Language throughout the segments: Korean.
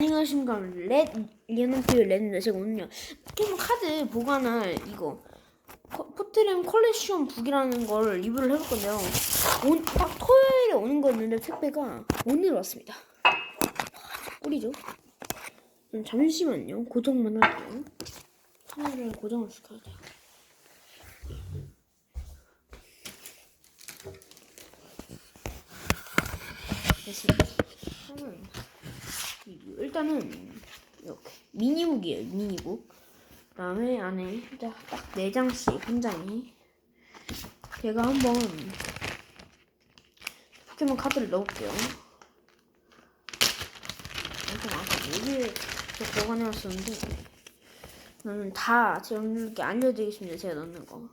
안녕하십니까 렛 리언노피의 렛입니다 제가 오늘요. 포켓몬 카드 보관할 이거 코- 포트렘 컬렉션 북이라는 걸 리뷰를 해볼 건데요. 온, 딱 토요일에 오는 거였는데 택배가 오늘 왔습니다. 꿀이죠? 좀 잠시만요. 고정만 할게요. 카메라를 고정을 시켜야 돼요. 됐습니다. 이- 일단은 이렇게 미니북이에요 미니북. 그다음에 안에 딱네 장씩 한 장이. 제가 한번 포켓몬 카드를 넣을게요. 엄청 아까 여기에 저 보관해왔었는데 저는 다 제가 이렇게 알려드리겠습니다 제가 넣는 거.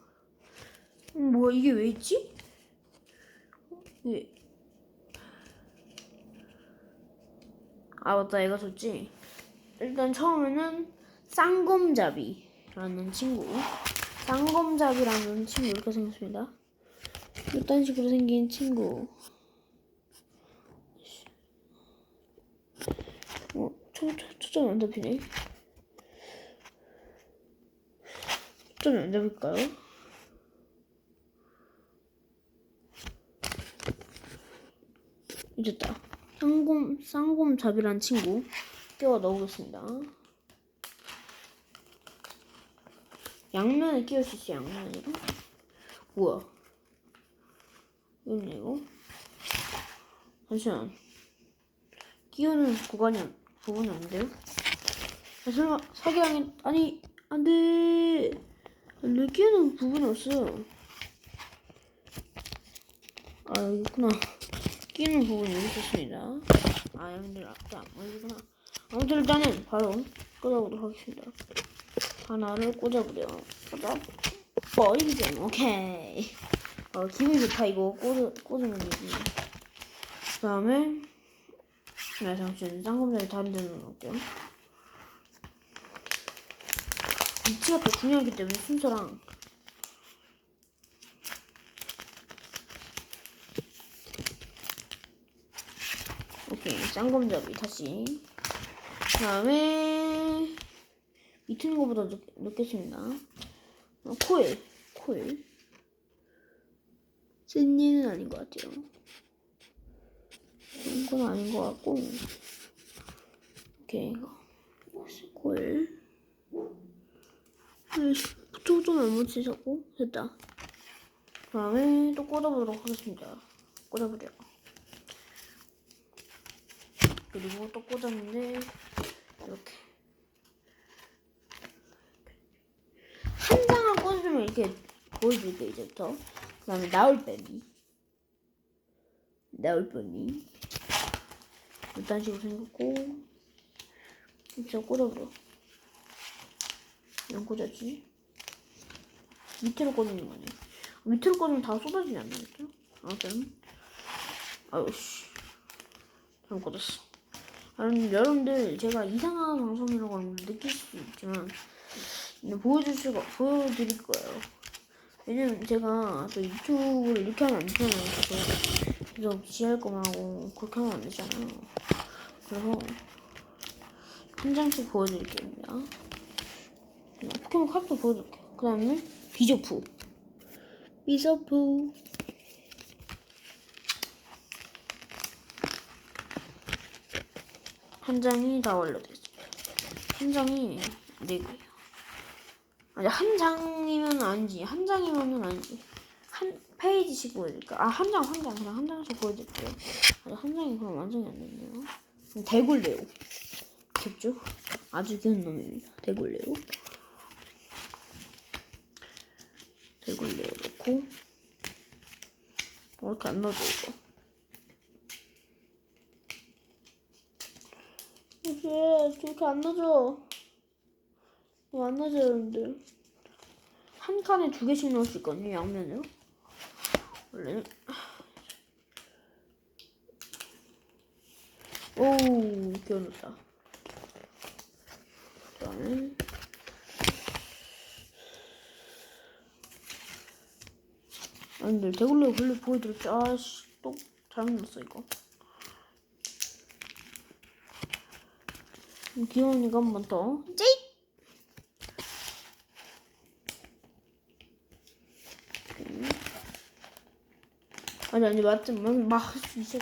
음, 뭐야 이게 왜 있지? 이게 아 맞다. 얘가 좋지. 일단 처음에는 쌍검잡이라는 친구. 쌍검잡이라는 친구 이렇게 생겼습니다. 이딴 식으로 생긴 친구. 어? 초, 초, 초점이 안 잡히네. 초점이 안 잡힐까요? 이제다 쌍곰 쌍곰잡이란 친구 끼워 넣어보겠습니다. 양면에 끼울 수 있어 양면으로. 뭐야? 이거네 이거. 잠시만. 끼우는 구간이 안- 부분이 안 돼요? 아, 설마 사기당했 아니 안돼. 왜 끼우는 부분이 없어요? 아 여기 있구나. 끼는 부분이 여기 있었습니다. 아, 여러분들 아까 안 보이구나. 아무튼 일단은 바로 꽂아보도록 하겠습니다. 하나를 꽂아보려. 꽂아. 버리기 오케이. 어, 기분이 좋다, 이거. 꽂아, 꽂으면 되지. 그 다음에, 네, 잠시만. 쌍검자리 다른 데 넣어놓을게요. 위치가 또 중요하기 때문에 순서랑 짱검잡이 다시. 그 다음에 밑에 거보다 넣, 넣겠습니다. 어, 코일 코일. 찐니는 아닌 것 같아요. 이건 아닌 것 같고. 오케이 코일. 초점을 못 치셨고 됐다. 그 다음에 또 꽂아보도록 하겠습니다. 꽂아보려 그리고 또 꽂았는데 이렇게 한 장을 꽂으면 이렇게 보여줄게 이제부터 그 다음에 나올빼미 나올빼미 이딴 식으로 생겼고. 진짜 꽂아보려 안 꽂았지? 밑으로 꽂는 거네 밑으로 꽂으면 다 쏟아지지 않나겠죠? 아무튼. 아유씨. 잘못 꽂았어 여러분, 여러분들 제가 이상한 방송이라고 하면 느낄 수도 있지만 보여줄 수가 보여드릴 거예요. 왜냐면 제가 또 유튜브를 이렇게 하면 안 되잖아요. 계속 계속 지할 거만 하고 그렇게 하면 안 되잖아요. 그래서 한 장씩 보여드릴게요. 포켓몬 카드 보여드릴게요. 그 다음에 비저프 비저프 한 장이 다 완료됐습니다. 한 장이 네 개예요. 아니 한 장이면 아니지. 한 장이면은 아니지. 한 페이지씩 보여드릴까? 아 한 장 한 장 그냥 한 장씩 보여드릴게요. 아니 한 장이 그럼 완성이 안 됐네요. 대굴레오 귀엽죠? 아주 귀여운 놈입니다. 대굴레오. 대굴레오 넣고 어, 이렇게 안 넣어져 이거. 이게 저렇게 안 넣어져. 이거 안 넣어져 여러분들. 한 칸에 두 개씩 넣을 수 있거든요 양면으로. 원래는. 오 끼워놓다. 그다음에 아니 근데 대굴레 원래 보여드렸지. 아씨 또 잘못 넣었어 이거. 귀여우니까 한번 더. 찌! 아니 아니 맞지 막할수 있어.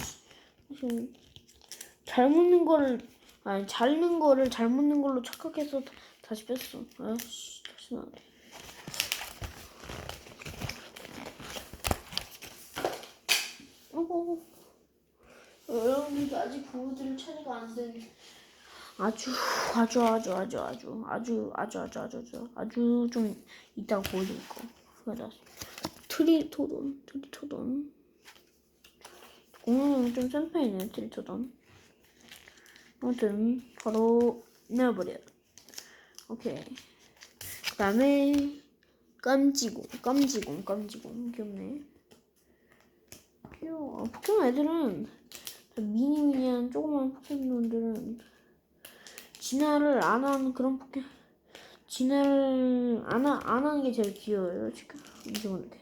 잘 묻는 거를 아니 잘 묻는 거를 잘 묻는 걸로 착각해서 다- 다시 뺐어. 아씨 다시 나네. 어구. 여러분들 아직 부부들을 처리가 안 된. 아주 아주 아주 아주 아주 아주 아주 아주 아주 아주 아주 좀 이따가 보여줄 거. 맞아. 트리토돈 트리토돈. 공룡은 좀센 편이네 트리토돈. 아무튼 바로 내어버려. 오케이. 그다음에 깜지공 깜지공 깜지공 귀엽네. 귀여워. 아, 포켓몬 애들은 다 미니미니한 조그만 포켓몬들은 진화를 안 하는 그런 포켓 진화를 안, 하, 안 하는 게 제일 귀여워요 지금 이정한테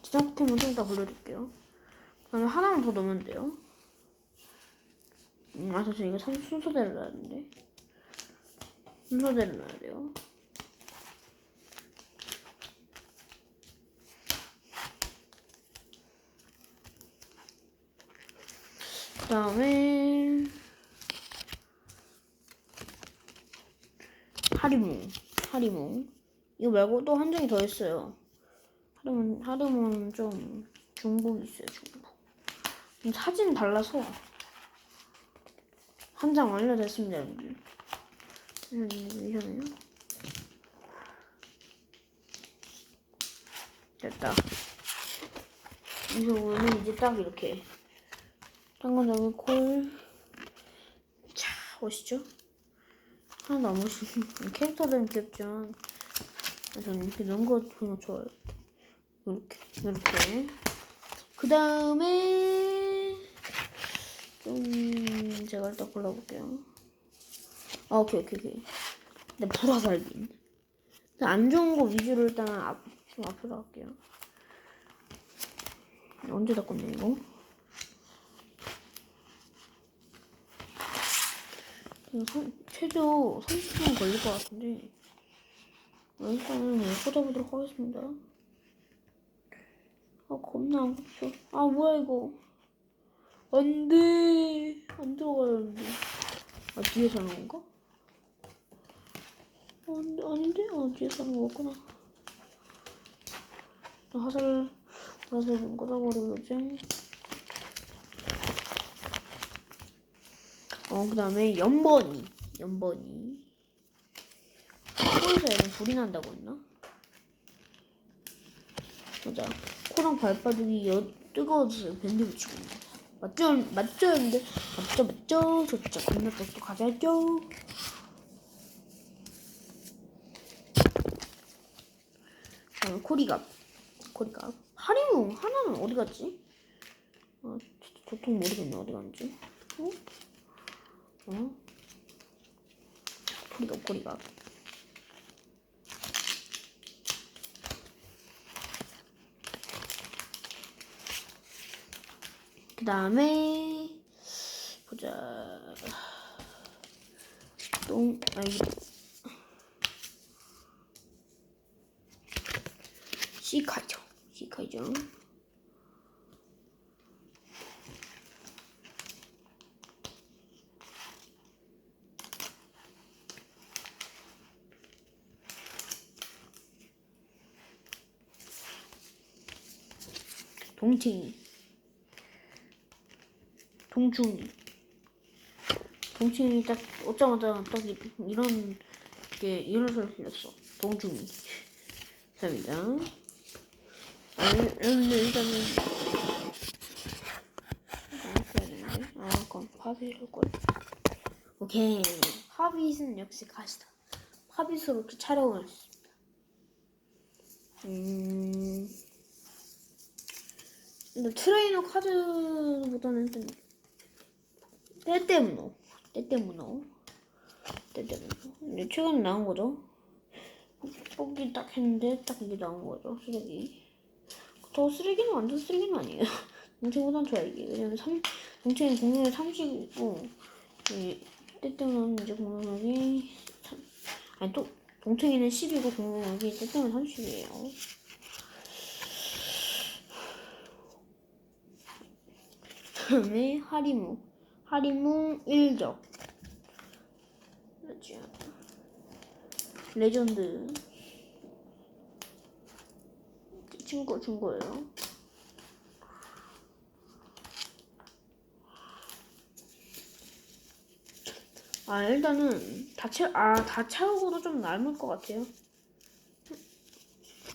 진화 포켓몬 좀더 불러줄게요 그다음에 하나만 더 넣으면 돼요 음, 아, 저 이거 순- 순서대로 넣어야 되는데. 순서대로 넣어야 돼요. 그 다음에, 하리몽. 하리몽. 이거 말고 또한 장이 더 있어요. 하리몽, 하리몽은 좀 중복 있어요, 중복. 음, 사진 달라서. 한 장 완료됐습니다, 여러분들. 음, 이상해요. 됐다. 이거는 이제 딱 이렇게. 땅건장의 콜. 자, 멋있죠? 안 멋있는 캐릭터들은 귀엽지만, 저는 이렇게 넣은 거 그냥 좋아요. 이렇게, 이렇게. 그 다음에, 좀 제가 일단 골라볼게요. 아 오케이 오케이 오케이. 근데 불화살빈. 근데 안 좋은 거 위주로 일단 앞, 좀 앞으로 할게요. 언제 다 건네 이거? 이거 선- 최소 30분 걸릴 것 같은데 일단은 네, 꽂아보도록 하겠습니다. 아 겁나 안 꽂혀. 아 뭐야 이거. 안돼 안 들어가요 안돼 아 뒤에서 하는 건가? 어, 안돼 아닌데? 아 뒤에서 하는 거구나 아, 화살 화살 좀 꽂아버리고지 어 그 다음에 연번이 연번이 코에서 얘는 불이 난다고 했나? 맞아 코랑 발바닥이 여, 뜨거워져서 밴드 붙이고 거 맞죠? 맞죠? 근데 맞죠? 맞죠? 좋죠. 겁나 똑똑하죠? 다음 코리갑 코리갑 하리무 하나는 어디 갔지? 아 진짜 도통 모르겠네 어디 갔는지 어? 어? 코리갑 코리갑 그 다음에 보자. 똥 아니 시카죠 시카죠 동칭이 동충이 동충이 딱 오자마자 딱 이- 이런 게 이런 소리 들렸어. 동충이 감사합니다. 아 근데 일단은 아 그럼 파빗을 걸 오케이. 파빗은 역시 가시다. 파빗으로 이렇게 촬영을 했습니다. 음 근데 트레이너 카드보다는 좀 때때문어 때때문어 때때문어 근데 최근에 나온 거죠? 뽑기 딱 했는데 딱 이게 나온 거죠 쓰레기. 더 쓰레기는 완전 쓰레기는 아니에요. 동체보단 좋아 이게. 왜냐면 3, 동체는 공룡이 30이고 이 때때는 이제 공룡이 3, 아니 또 동체기는 10이고 공룡이 때때는 30이에요 다음에 하리무 하리무 일적 그렇죠. 레전드 친구 준 거예요. 아 일단은 다 채, 아다 채우고도 좀 남을 것 같아요.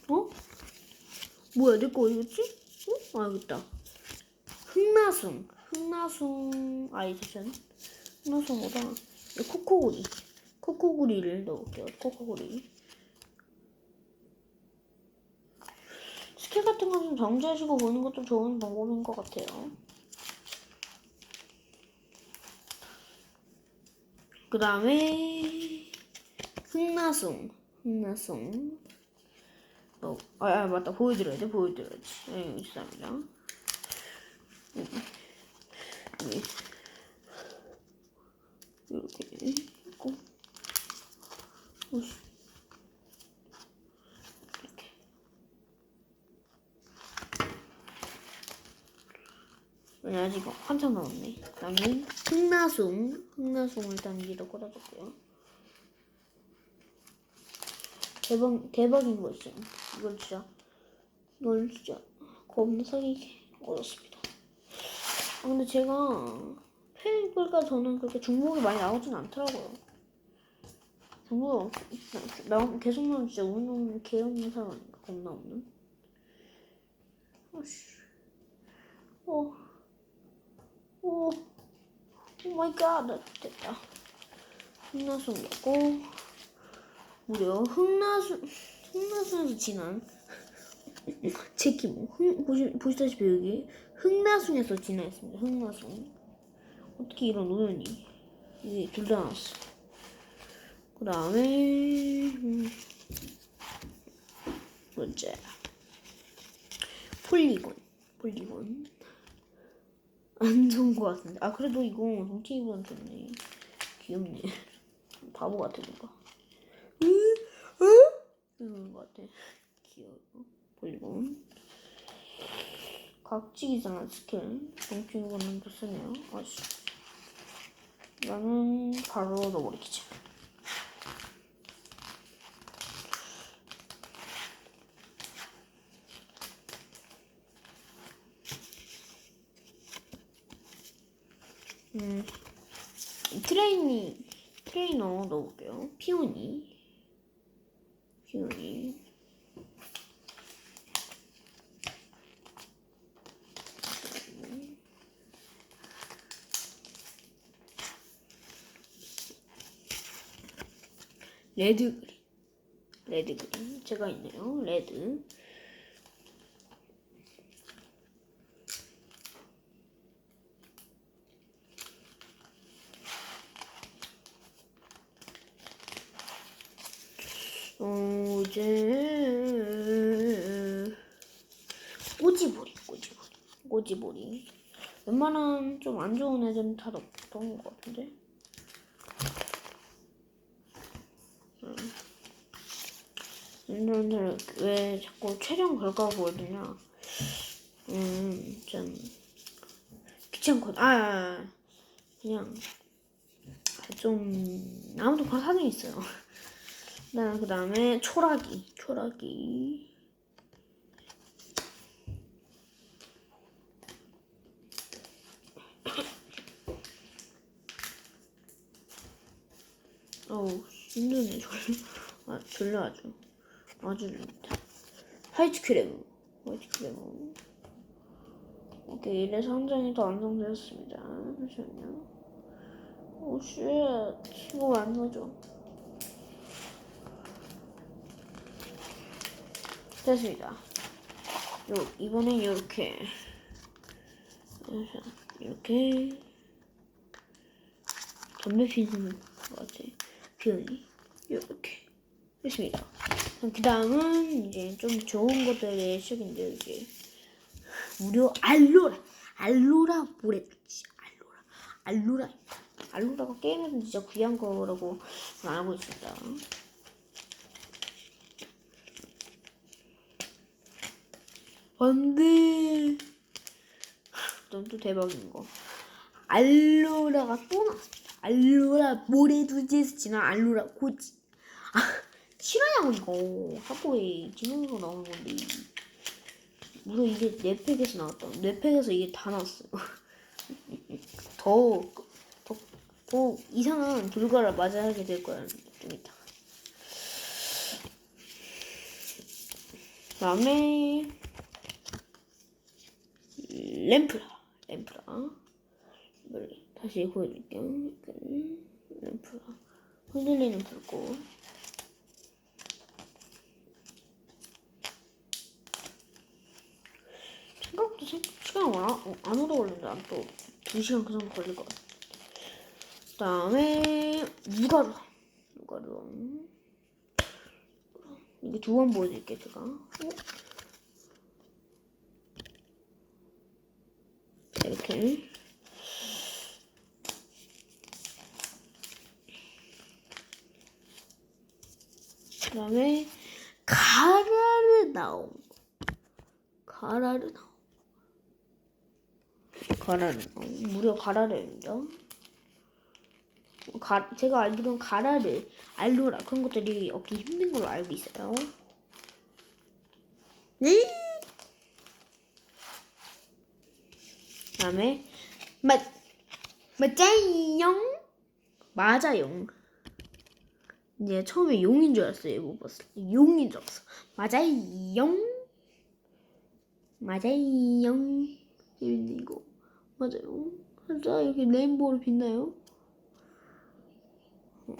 어? 뭐야 내 거 어디 갔지? 어? 아 여기 있다. 흑나숭, 흑나숭 아이디션, 흑나숭보다 이 코코구리, 코코구리를 넣을게요. 코코구리. 스킬 같은 거좀 정지하시고 보는 것도 좋은 방법인 것 같아요. 그 다음에 흑나숭, 흑나숭. 어, 아, 아 맞다 보여드려야 돼 보여드려야지. 네, 있습니다. 이렇게 있고. 이렇게 네, 아직 한참 남았네. 그다음에 흑나숭, 흑나숭을 일단 위로 꽂아줄게요. 대박 대박인 거 있어요. 이걸 진짜 이걸 진짜 겁나 사기게 얻었습니다. 아 근데 제가 페이블가 저는 그렇게 중복이 많이 나오진 않더라고요. 중복 나 계속 나오면 진짜 우는 개 없는 사람 아닌가 겁나 없는. 아씨. 어. 오. 오 마이 갓. 됐다. 흑나수 먹고 무려 흑나수 흑나수에서 진한 제키모 흑 보시 보시다시피 여기 흑나숭에서 진화했습니다. 흑나숭 어떻게 이런 우연이? 이게 둘 다 나왔어. 그 다음에 음, 뭐지? 폴리곤. 폴리곤. 안 좋은 것 같은데. 아 그래도 이거 동치이보단 좋네. 귀엽네. 바보 같아 뭔가. 이런 것 같아. 귀여워. 폴리곤 각지기잖아 스킬 동치이보단 더 쓰네요 아씨 나는 바로 넣어버리겠지 음, 트레이니, 트레이너 넣어볼게요. 피오니. 피오니. 레드 그린. 레드 그린. 제가 있네요. 레드. 어, 이제 꼬지보리, 꼬지보리, 꼬지보리. 웬만한 좀 안 좋은 애들은 다 넣었던 것 같은데. 얘네들 왜 자꾸 촬영 결과 보여주냐? 음, 좀 귀찮거든. 아, 아, 아. 그냥 좀 아무튼 그런 사정이 있어요. 네, 그 다음에 초라기, 초라기. 어우, 힘드네, 졸려. 아, 졸려 아주. 아주 졸립니다. 화이트 크레브, 화이트 크레브. 오케이, 이래서 한 장이 더 완성되었습니다. 잠시만요. 오, 쉣. 이거 왜안 넣어줘? 됐습니다. 요, 이번엔 이렇게. 이렇게. 담배 피는 것 같아. 피우니. 이렇게. 됐습니다. 그 다음은 이제 좀 좋은 것들의 시작인데요, 이제. 무료 알로라. 알로라 모래주지. 알로라. 알로라. 알로라가 게임에서 진짜 귀한 거라고 알고 있습니다. 안 돼. 또, 또 대박인 거. 알로라가 또 나왔습니다. 알로라 모래 두지에서 지난 알로라 고지. 아, 실화냐고 이거. 학교에 지능으로 나오는 건데. 물론 이게 넷팩에서 나왔다. 넷팩에서 이게 다 나왔어요. 더, 더, 더 이상한 결과를 맞이하게 될 거야. 좀 이따. 다음에 램프라 램프라 다시 보여드릴게요 램프라 흔들리는 불꽃 생각보다 생- 시간이 안, 안 오래 걸리는데. 한또 2시간 그 정도 걸릴 것 같아. 그 다음에 누가루 누가루 이게 두 번 보여드릴게요 제가. 어? 이렇게. 그 다음에 가라르 나온 거. 가라르 나온 거. 거. 무려 가라르입니다 가, 제가 알기로는 가라르, 알로라. 그런 것들이 얻기 힘든 걸로 알고 있어요. 네? 다음에 맞 맞아요 맞아요 이제 처음에 용인 줄 알았어요 못 봤을 때 용인 줄 알았어. 맞아요 재밌네 이거 맞아요. 살짝 이렇게 레인보우를 빛나요? 어,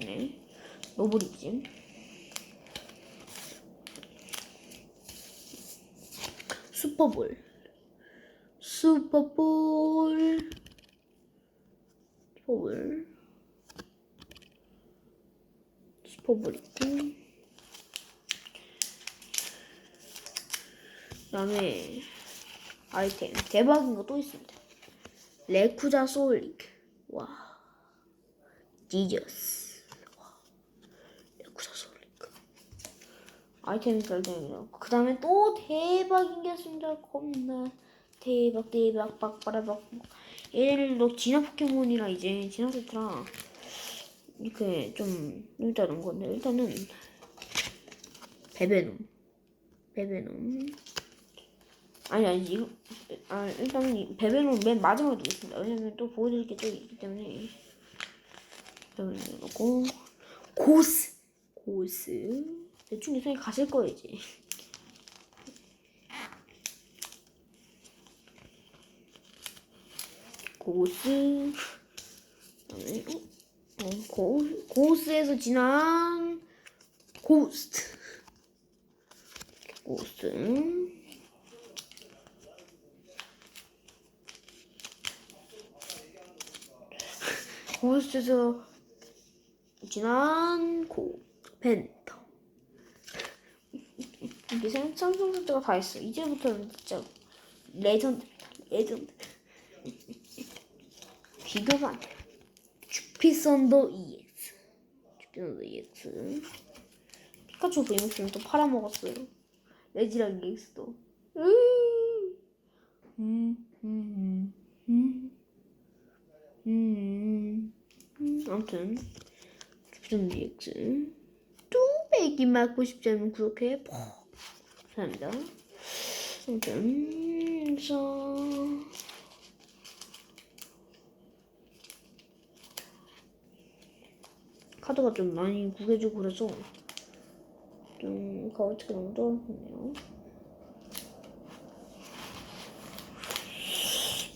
네. 노브리즘 슈퍼볼. 슈퍼볼. 슈퍼볼. 슈퍼볼 있고 그 다음에 아이템. 대박인 거 또 있습니다. 레쿠자 소울링크 와. 지저스. 와. 레쿠자 소울링크 아이템 결정이요. 그 다음에 또 대박인 게 있습니다. 겁나. 대박 대박 빡빡빡. 얘들도 진화 포켓몬이랑 이제 진화 세트랑 이렇게 좀 일단은 건데 일단은 베베놈. 베베놈 아니 아니 이거 아 일단은 이 베베놈 맨 마지막에 두겠습니다. 왜냐면 또 보여드릴 게 또 있기 때문에. 놓고. 고스! 고스. 대충 손이 가실 거예요 이제. 고스. 그다음에 어, 어, 고 고스에서 지난 고스트. 고스트 고스트에서 지난 고 벤터 이게 삼성 세트가 다 있어 이제부터는 진짜 레전드입니다 레전드 비교가 안 돼. 주피선더 EX. 주피선더 EX. 피카츄 VMAX는 또 팔아먹었어요. 레지랑 EX도. 음, 음, 음, 음, 음, 음. 아무튼, 주피선더 EX. 뚝배기 맞고 싶지 않으면 구독해. 퍽. 감사합니다. 아무튼, 그래서. 카드가 좀 많이 구겨지고 그래서 좀 가오치가 너무 떨어졌네요.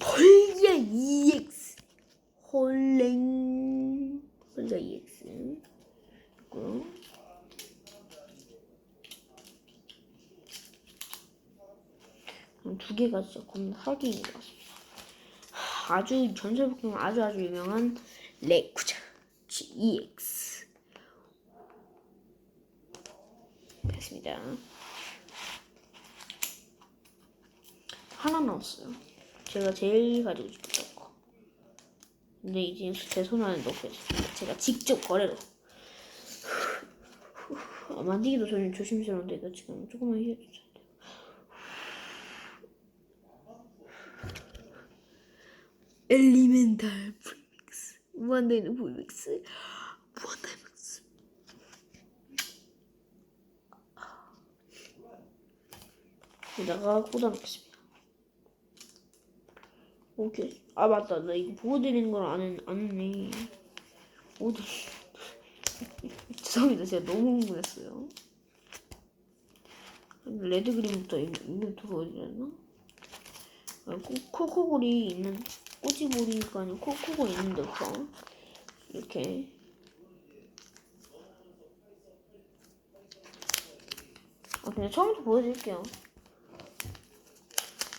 헐리아 EX 헐랭 헐리아 EX 있고요. 두 개가 진짜 겁나 사기인 것 같습니다. 아주 전설 포켓몬 아주 아주 유명한 레쿠자 EX 있습니다. 하나 남았어요. 제가 제일 가지고 싶었던 거. 근데 이제 제 손 안에 넣게 됐습니다. 제가 직접 거래로. 아, 만지기도 좀 조심스러운데 이거 지금 조금만 휘어주자. 엘리멘탈 프리믹스 무한대는 프리믹스 무한다이맥스 여기다가 꽂아놓겠습니다. 오케이. 아 맞다. 나 이거 보여드리는 걸 안, 안 했네. 어디? 죄송합니다. 제가 너무 흥분했어요. 레드 그림부터 이거부터 보여드렸나? 아, 코, 코코볼이 있는 꼬지볼이니까 아니고 코코볼 있는 데부터 이렇게 아 그냥 처음부터 보여드릴게요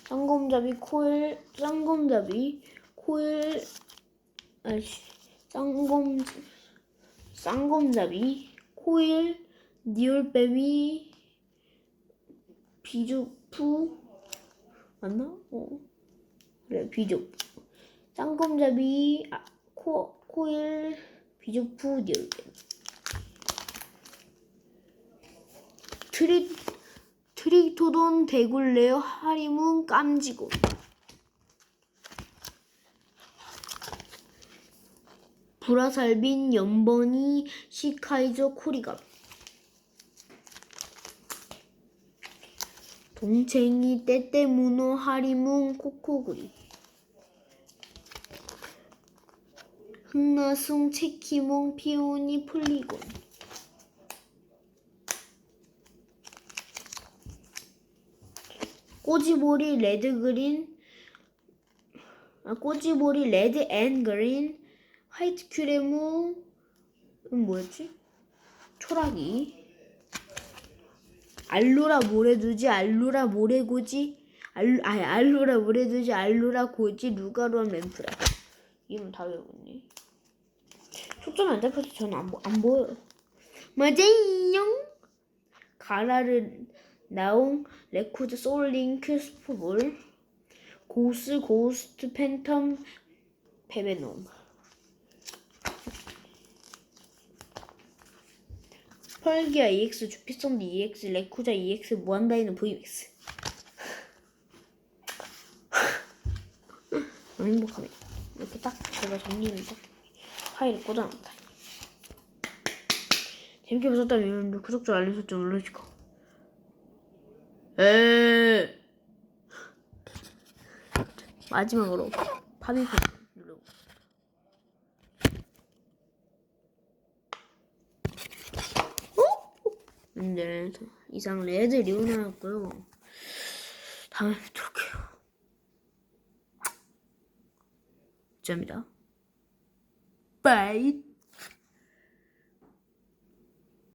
쌍검잡이 코일 쌍검잡이 코일 아이씨 쌍검 쌍검잡이 코일 니올베비 비주프 맞나? 어. 그래, 비족. 쌍검잡이, 아, 코, 코일, 비족프, 니얼 트리, 트리토돈, 대굴레어, 하리문, 깜지고. 브라살빈, 연번이, 시카이저, 코리갑. 동챙이, 떼떼문어, 하리문, 코코구리. 흑나숭, 체키몽, 피오니, 폴리곤. 꼬지보리, 레드 그린, 아, 꼬지보리, 레드 앤 그린, 화이트 큐레무, 음, 뭐였지? 초라기. 알로라 모래두지 알로라 모래고지 알, 아 알로라 모래두지 알로라 고지 루가루한 램프라 이름 다 외웠네 초점이 안 잡혀서 저는 안, 보- 안 보여요 맞아요 가라르 나옹 레코드 소울링크 스포볼 고스 고스트 팬텀 베베놈 펄기아 EX, 주피선드 EX, 레쿠자 EX, 무한다이는 VX. 너무 행복합니다. 이렇게 딱 제가 정리를 딱 파일을 꽂아놨다. 재밌게 보셨다면 여러분들 구독, 좋아요, 알림 설정 눌러주시고. 에 마지막으로 파비콘 누르고. 네, 이상 레드 리오나였고요. 다음에 뵙도록 해요. 감사합니다. 바이.